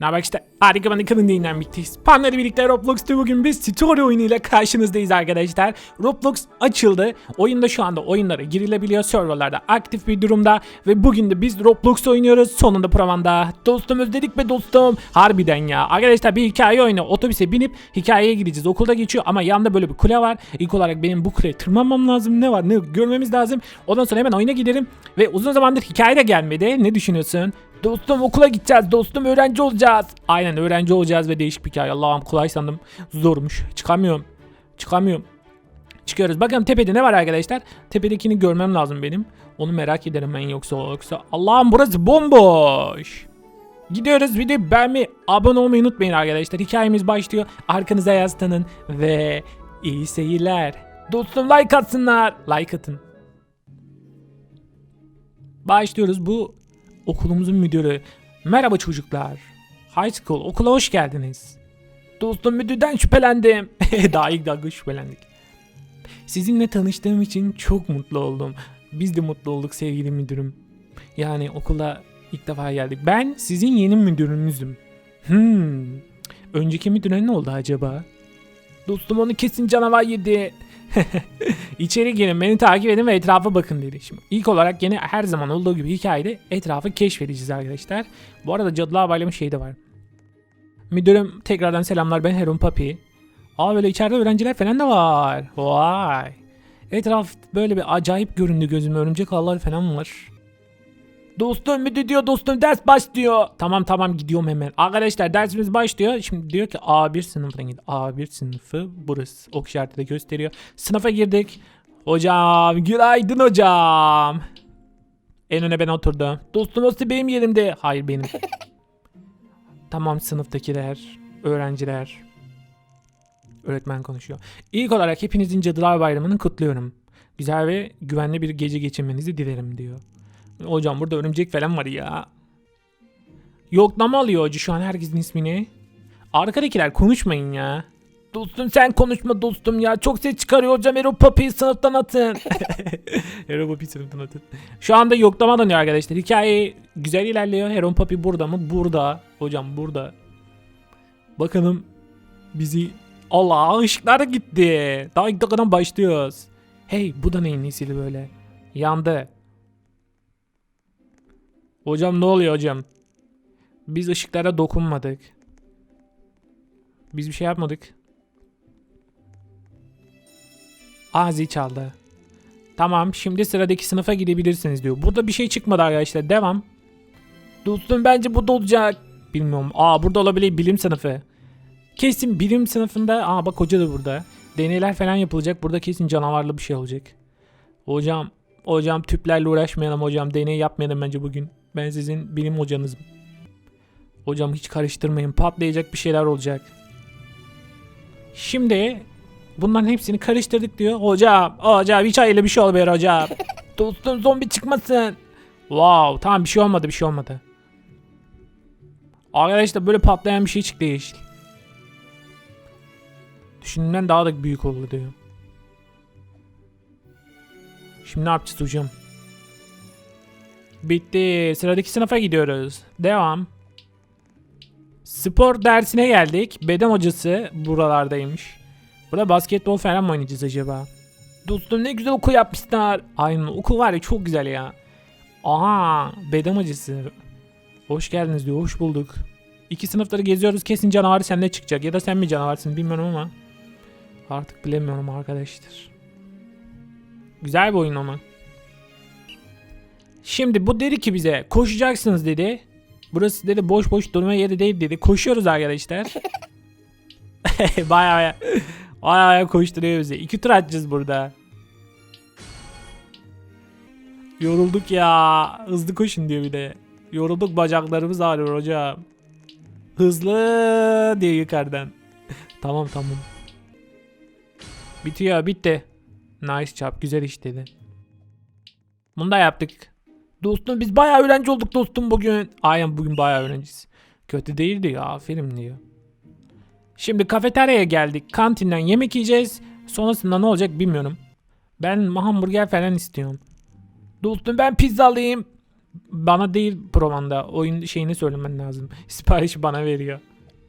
Ne haber işte harika bana kadın yayından birlikteyiz. Panları birlikte Roblox'ta bugün bir story oyunuyla karşınızdayız arkadaşlar. Roblox açıldı. Oyunda şu anda oyunlara girilebiliyor. Serverlarda aktif bir durumda. Ve bugün de biz Roblox oynuyoruz. Sonunda provanda. Dostum özledik be dostum. Harbiden ya. Arkadaşlar bir hikaye oyunu. Otobüse binip hikayeye gideceğiz. Okulda geçiyor ama yanında böyle bir kule var. İlk olarak benim bu kuleye tırmanmam lazım. Ne var ne görmemiz lazım. Ondan sonra hemen oyuna giderim. Ve uzun zamandır hikaye de gelmedi. Ne düşünüyorsun? Dostum okula gideceğiz. Dostum öğrenci olacağız. Aynen öğrenci olacağız ve değişik bir hikaye. Allah'ım kolay sandım. Zormuş. Çıkamıyorum. Çıkamıyorum. Çıkıyoruz. Bakalım tepede ne var arkadaşlar? Tepedekini görmem lazım benim. Onu merak ederim ben yoksa yoksa. Allah'ım burası bomboş. Gidiyoruz de beğenmeyi, abone olmayı unutmayın arkadaşlar. Hikayemiz başlıyor. Arkanıza yaslanın ve iyi seyirler. Dostum like atsınlar. Like atın. Başlıyoruz. Bu okulumuzun müdürü. Merhaba çocuklar. High School okula hoş geldiniz. Dostum müdürden şüphelendim. Daha ilk dakika şüphelendik. Sizinle tanıştığım için çok mutlu oldum. Biz de mutlu olduk sevgili müdürüm. Yani okula ilk defa geldik. Ben sizin yeni müdürünüzüm. Hmm. Önceki müdüre ne oldu acaba? Dostum onu kesin canavar yedi. İçeri girin beni takip edin ve etrafa bakın dedi. Şimdi ilk olarak yine her zaman olduğu gibi hikayede etrafı keşfedeceğiz arkadaşlar. Bu arada Cadılar Bayramı şey de var. Müdürüm tekrardan selamlar ben Heron Papi. Aa böyle içeride öğrenciler falan da var. Vay. Etraf böyle bir acayip göründü gözüme örümcek ağlar falan var. Dostum müdür diyor dostum ders başlıyor. Tamam tamam gidiyorum hemen. Arkadaşlar dersimiz başlıyor. Şimdi diyor ki A1 sınıfına git. A1 sınıfı burası. Ok işareti de gösteriyor. Sınıfa girdik. Hocam günaydın hocam. En öne ben oturdum. Dostum nasıl benim yerimde? Hayır benim. tamam sınıftakiler, öğrenciler. Öğretmen konuşuyor. İlk olarak hepinizin Cadılar Bayramı'nı kutluyorum. Güzel ve güvenli bir gece geçirmenizi dilerim diyor. Hocam burada örümcek falan var ya. Yoklama alıyor hoca şu an herkesin ismini. Arkadakiler konuşmayın ya. Dostum sen konuşma dostum ya. Çok ses çıkarıyor hocam. Hero Papi'yi sınıftan atın. Hero Papi'yi sınıftan atın. Şu anda yoklama dönüyor arkadaşlar. Hikaye güzel ilerliyor. Hero Papi burada mı? Burada. Hocam burada. Bakalım bizi... Allah ışıklar da gitti. Daha ilk dakikadan başlıyoruz. Hey bu da neyin nesili böyle? Yandı. Hocam ne oluyor hocam? Biz ışıklara dokunmadık. Biz bir şey yapmadık. Aa zil çaldı. Tamam şimdi sıradaki sınıfa gidebilirsiniz diyor. Burada bir şey çıkmadı arkadaşlar. Devam. Dostum bence bu da olacak. Bilmiyorum. Aa burada olabilir bilim sınıfı. Kesin bilim sınıfında. Aa bak hoca da burada. Deneyler falan yapılacak. Burada kesin canavarlı bir şey olacak. Hocam. Hocam tüplerle uğraşmayalım hocam. Deney yapmayalım bence bugün. Ben sizin bilim hocanızım. Hocam hiç karıştırmayın. Patlayacak bir şeyler olacak. Şimdi bunların hepsini karıştırdık diyor. Hocam, hocam hiç hayırlı bir şey olmuyor hocam. Dostum zombi çıkmasın. Wow, tamam bir şey olmadı, bir şey olmadı. Arkadaşlar böyle patlayan bir şey çıktı yeşil. Düşündüğümden daha da büyük oldu diyor. Şimdi ne yapacağız hocam? Bitti. Sıradaki sınıfa gidiyoruz. Devam. Spor dersine geldik. Beden hocası buralardaymış. Burada basketbol falan mı oynayacağız acaba? Dostum ne güzel okul yapmışlar. Aynen okul var ya çok güzel ya. Aha beden hocası. Hoş geldiniz diyor. Hoş bulduk. İki sınıfları geziyoruz. Kesin canavar sende çıkacak. Ya da sen mi canavarsın bilmiyorum ama. Artık bilemiyorum arkadaşlar. Güzel bir oyun ama. Şimdi bu dedi ki bize koşacaksınız dedi. Burası dedi boş boş durma yeri değil dedi. Koşuyoruz arkadaşlar. baya baya baya baya koşturuyor bizi. İki tur atacağız burada. Yorulduk ya. Hızlı koşun diyor bir de. Yorulduk bacaklarımız ağrıyor hocam. Hızlı diyor yukarıdan. tamam tamam. Bitiyor bitti. Nice job güzel iş dedi. Bunu da yaptık. Dostum biz bayağı öğrenci olduk dostum bugün. Aynen bugün bayağı öğrenciyiz. Kötü değildi ya aferin diyor. Şimdi kafeteryaya geldik. Kantinden yemek yiyeceğiz. Sonrasında ne olacak bilmiyorum. Ben hamburger falan istiyorum. Dostum ben pizza alayım. Bana değil provanda. Oyun şeyini söylemen lazım. Siparişi bana veriyor.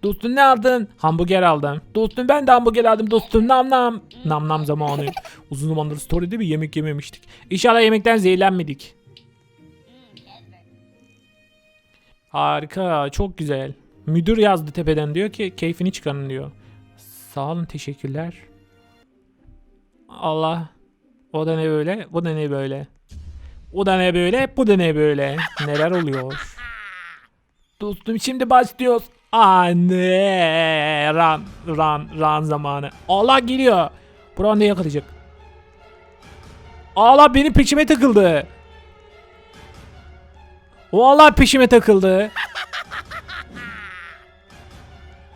Dostum ne aldın? Hamburger aldım. Dostum ben de hamburger aldım dostum. Nam nam. Nam nam zamanı. Uzun zamandır story'de bir yemek yememiştik. İnşallah yemekten zehirlenmedik. Harika. Çok güzel. Müdür yazdı tepeden diyor ki keyfini çıkarın diyor. Sağ olun teşekkürler. Allah. O da ne böyle? Bu da ne böyle? O da ne böyle? Bu da ne böyle? Neler oluyor? Dostum şimdi başlıyoruz. Anne. Run, run, run zamanı. Allah geliyor. Buran ne yakalayacak? Allah benim peşime takıldı. Vallahi peşime takıldı.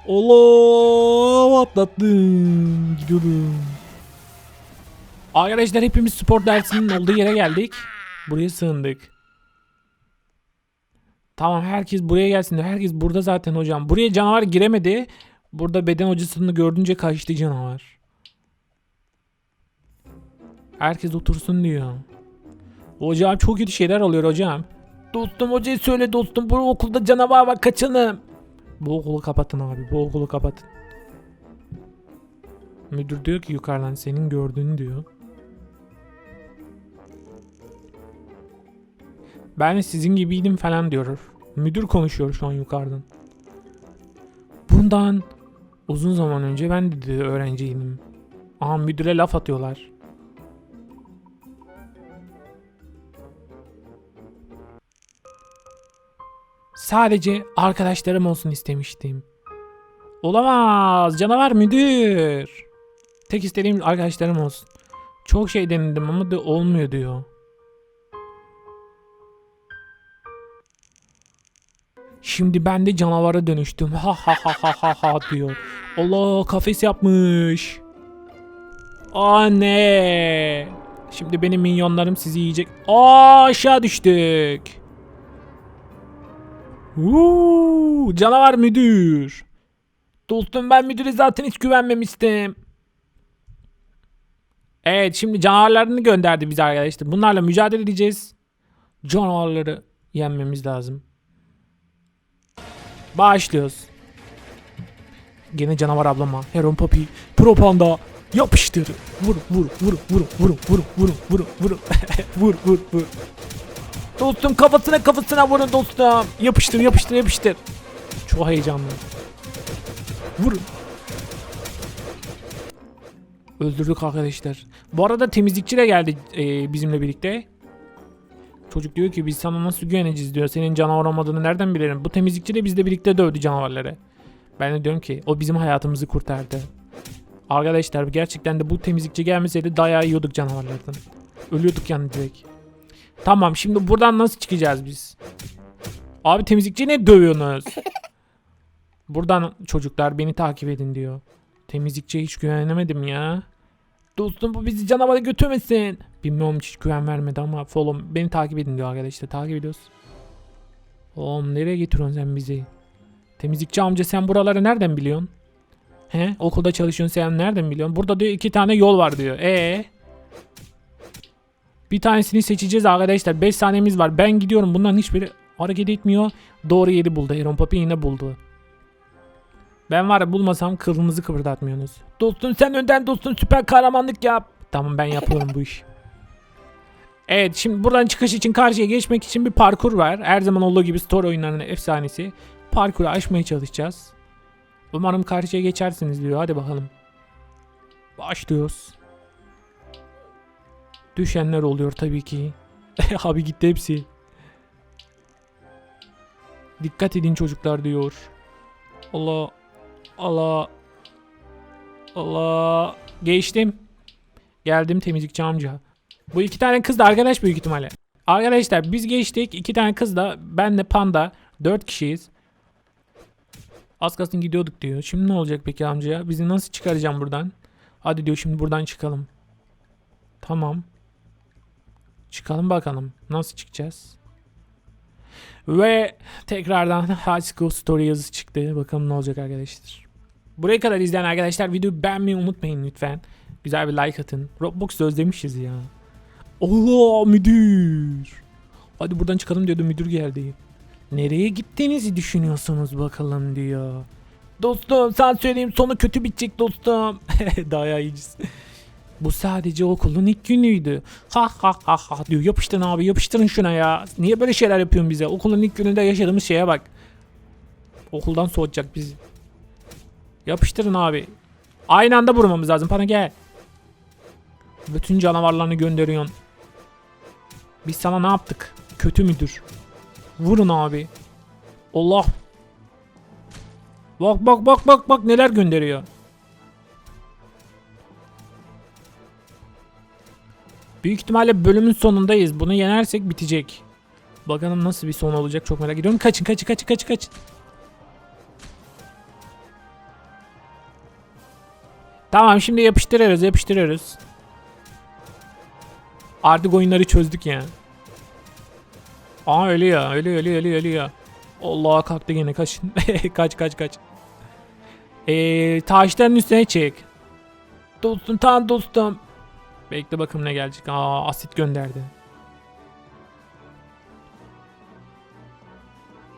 Allah atlattım. Gidiyordum. Arkadaşlar hepimiz spor dersinin olduğu yere geldik. Buraya sığındık. Tamam herkes buraya gelsin. Herkes burada zaten hocam. Buraya canavar giremedi. Burada beden hocasını gördünce kaçtı canavar. Herkes otursun diyor. Hocam çok kötü şeyler oluyor hocam. Dostum hocaya söyle dostum. Bu okulda canavar var kaçalım. Bu okulu kapatın abi. Bu okulu kapatın. Müdür diyor ki yukarıdan senin gördüğünü diyor. Ben sizin gibiydim falan diyor. Müdür konuşuyor şu an yukarıdan. Bundan uzun zaman önce ben de öğrenciydim. Aha müdüre laf atıyorlar. Sadece arkadaşlarım olsun istemiştim. Olamaz canavar müdür. Tek istediğim arkadaşlarım olsun. Çok şey denedim ama da olmuyor diyor. Şimdi ben de canavara dönüştüm. Ha ha ha ha ha ha diyor. Allah kafes yapmış. Anne. Şimdi benim minyonlarım sizi yiyecek. Aa aşağı düştük. Uuu, canavar müdür. Dostum ben müdüre zaten hiç güvenmemiştim. Evet şimdi canavarlarını gönderdi bize arkadaşlar. Bunlarla mücadele edeceğiz. Canavarları yenmemiz lazım. Başlıyoruz. Gene canavar ablama. Heron Papi. Pro Panda. Yapıştır. Vur vur vur vur vur vur vur vur vur vur vur vur. Dostum kafasına kafasına vurun dostum. Yapıştır yapıştır yapıştır. Çok heyecanlı. Vurun. Öldürdük arkadaşlar. Bu arada temizlikçi de geldi e, bizimle birlikte. Çocuk diyor ki biz sana nasıl güveneceğiz diyor. Senin canavar olmadığını nereden bilelim? Bu temizlikçi de bizle birlikte dövdü canavarları. Ben de diyorum ki o bizim hayatımızı kurtardı. Arkadaşlar gerçekten de bu temizlikçi gelmeseydi dayağı yiyorduk canavarlardan. Ölüyorduk yani direkt. Tamam şimdi buradan nasıl çıkacağız biz? Abi temizlikçi ne dövüyorsunuz? Buradan çocuklar beni takip edin diyor. Temizlikçiye hiç güvenemedim ya. Dostum bu bizi canavara götürmesin. Bilmiyorum hiç güven vermedi ama follow beni takip edin diyor arkadaşlar. Takip ediyoruz. Oğlum nereye getiriyorsun sen bizi? Temizlikçi amca sen buraları nereden biliyorsun? He? Okulda çalışıyorsun sen nereden biliyorsun? Burada diyor iki tane yol var diyor. E Bir tanesini seçeceğiz arkadaşlar. 5 saniyemiz var. Ben gidiyorum. Bunların hiçbiri hareket etmiyor. Doğru yeri buldu. Aaron Papi yine buldu. Ben var ya bulmasam kılımızı kıpırdatmıyorsunuz. Dostum sen önden dostum süper kahramanlık yap. Tamam ben yapıyorum bu iş. Evet şimdi buradan çıkış için karşıya geçmek için bir parkur var. Her zaman olduğu gibi story oyunlarının efsanesi. Parkuru aşmaya çalışacağız. Umarım karşıya geçersiniz diyor. Hadi bakalım. Başlıyoruz. Düşenler oluyor tabii ki. Abi gitti hepsi. Dikkat edin çocuklar diyor. Allah. Allah. Allah. Geçtim. Geldim temizlikçi amca. Bu iki tane kız da arkadaş büyük ihtimalle. Arkadaşlar biz geçtik. iki tane kız da ben de panda. Dört kişiyiz. Az kalsın gidiyorduk diyor. Şimdi ne olacak peki amca? Bizi nasıl çıkaracağım buradan? Hadi diyor şimdi buradan çıkalım. Tamam. Çıkalım bakalım. Nasıl çıkacağız? Ve tekrardan High School Story yazısı çıktı. Bakalım ne olacak arkadaşlar. Buraya kadar izleyen arkadaşlar videoyu beğenmeyi unutmayın lütfen. Güzel bir like atın. Roblox özlemişiz ya. Allah müdür. Hadi buradan çıkalım diyordu müdür geldi. Nereye gittiğinizi düşünüyorsunuz bakalım diyor. Dostum sen söyleyeyim sonu kötü bitecek dostum. Daha iyiciz. Bu sadece okulun ilk günüydü. Ha ha ha ha diyor. Yapıştırın abi yapıştırın şuna ya. Niye böyle şeyler yapıyorsun bize? Okulun ilk gününde yaşadığımız şeye bak. Okuldan soğutacak bizi. Yapıştırın abi. Aynı anda vurmamız lazım. Bana gel. Bütün canavarlarını gönderiyorsun. Biz sana ne yaptık? Kötü müdür? Vurun abi. Allah. Bak bak bak bak bak neler gönderiyor. Büyük ihtimalle bölümün sonundayız. Bunu yenersek bitecek. Bakalım nasıl bir son olacak çok merak ediyorum. Kaçın kaçın kaçın kaçın kaçın. Tamam şimdi yapıştırıyoruz yapıştırıyoruz. Artık oyunları çözdük ya. Aa ölüyor ölüyor ölüyor ölüyor ölüyor. Allah kalktı gene kaç. kaç kaç kaç. Eee taşların üstüne çık. Dostum tamam dostum. Bekle bakalım ne gelecek. Aa asit gönderdi.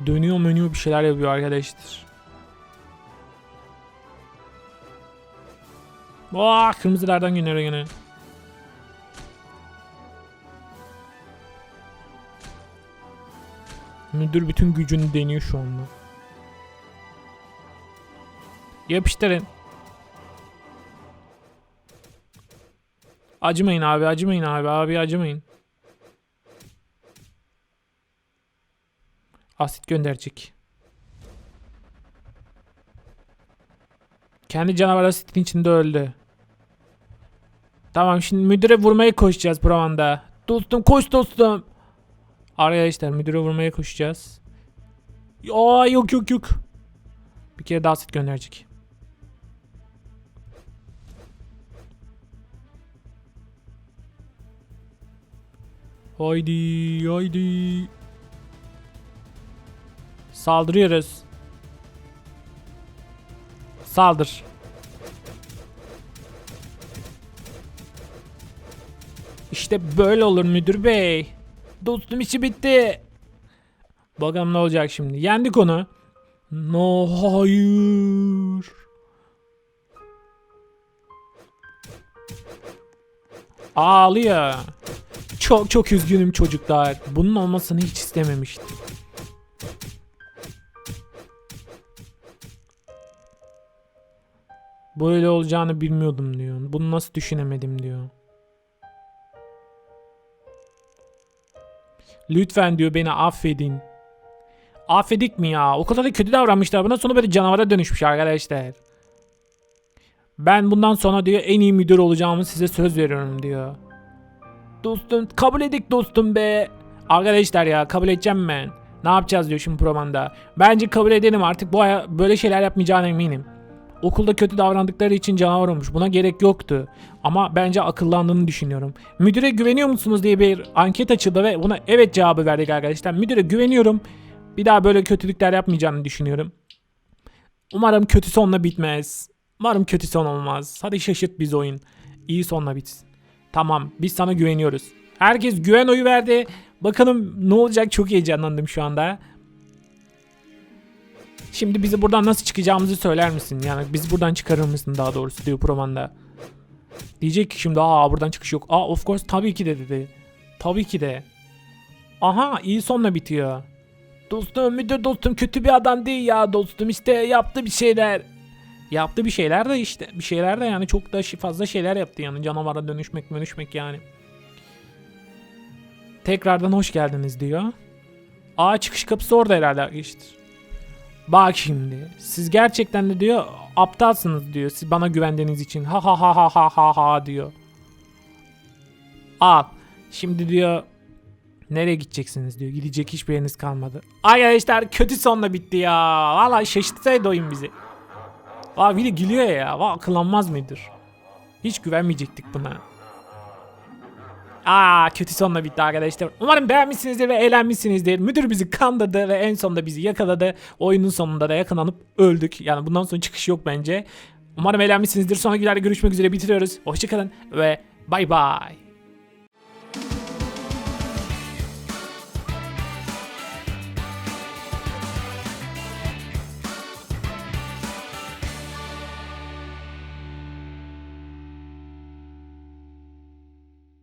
Dönüyor menüyor bir şeyler yapıyor arkadaşlar. Vaa kırmızılardan gönderiyor gene. Müdür bütün gücünü deniyor şu anda. Yapıştırın. Acımayın abi, acımayın abi, abi acımayın. Asit gönderecek. Kendi canavar asitin içinde öldü. Tamam şimdi müdüre vurmaya koşacağız provanda. Dostum koş dostum. Arkadaşlar müdüre vurmaya koşacağız. Aa yok yok yok. Bir kere daha asit gönderecek. Haydi haydi. Saldırıyoruz. Saldır. İşte böyle olur müdür bey. Dostum işi bitti. Bakalım ne olacak şimdi. Yendik onu. No hayır. Ağlıyor. Çok çok üzgünüm çocuklar. Bunun olmasını hiç istememiştim. Böyle olacağını bilmiyordum diyor. Bunu nasıl düşünemedim diyor. Lütfen diyor beni affedin. Affedik mi ya? O kadar da kötü davranmışlar. Bundan sonra böyle canavara dönüşmüş arkadaşlar. Ben bundan sonra diyor en iyi müdür olacağımı size söz veriyorum diyor. Dostum kabul edik dostum be. Arkadaşlar ya kabul edeceğim ben. Ne yapacağız diyor şimdi promanda. Bence kabul edelim artık bu böyle şeyler yapmayacağına eminim. Okulda kötü davrandıkları için canavar olmuş. Buna gerek yoktu. Ama bence akıllandığını düşünüyorum. Müdüre güveniyor musunuz diye bir anket açıldı ve buna evet cevabı verdik arkadaşlar. Müdüre güveniyorum. Bir daha böyle kötülükler yapmayacağını düşünüyorum. Umarım kötü sonla bitmez. Umarım kötü son olmaz. Hadi şaşırt biz oyun. İyi sonla bitsin. Tamam biz sana güveniyoruz. Herkes güven oyu verdi. Bakalım ne olacak çok heyecanlandım şu anda. Şimdi bizi buradan nasıl çıkacağımızı söyler misin? Yani bizi buradan çıkarır mısın daha doğrusu diyor Promanda. Diyecek ki şimdi aa buradan çıkış yok. Aa of course tabii ki de dedi. Tabii ki de. Aha iyi sonla bitiyor. Dostum müdür dostum kötü bir adam değil ya dostum işte yaptı bir şeyler. Yaptı bir şeyler de işte bir şeyler de yani çok da fazla şeyler yaptı yani canavara dönüşmek dönüşmek yani. Tekrardan hoş geldiniz diyor. Aa çıkış kapısı orada herhalde arkadaşlar. Bak şimdi siz gerçekten de diyor aptalsınız diyor siz bana güvendiğiniz için ha ha ha ha ha ha ha diyor. Al şimdi diyor nereye gideceksiniz diyor gidecek hiçbir yeriniz kalmadı. Arkadaşlar kötü sonla bitti ya valla şaşırtsaydı oyun bizi. Valla bir de gülüyor ya valla akıllanmaz mıdır? Hiç güvenmeyecektik buna. Aa kötü sonla bitti arkadaşlar. Umarım beğenmişsinizdir ve eğlenmişsinizdir. Müdür bizi kandırdı ve en sonunda bizi yakaladı. Oyunun sonunda da yakalanıp öldük. Yani bundan sonra çıkış yok bence. Umarım eğlenmişsinizdir. Sonraki görüşmek üzere bitiriyoruz. Hoşçakalın ve bay bay.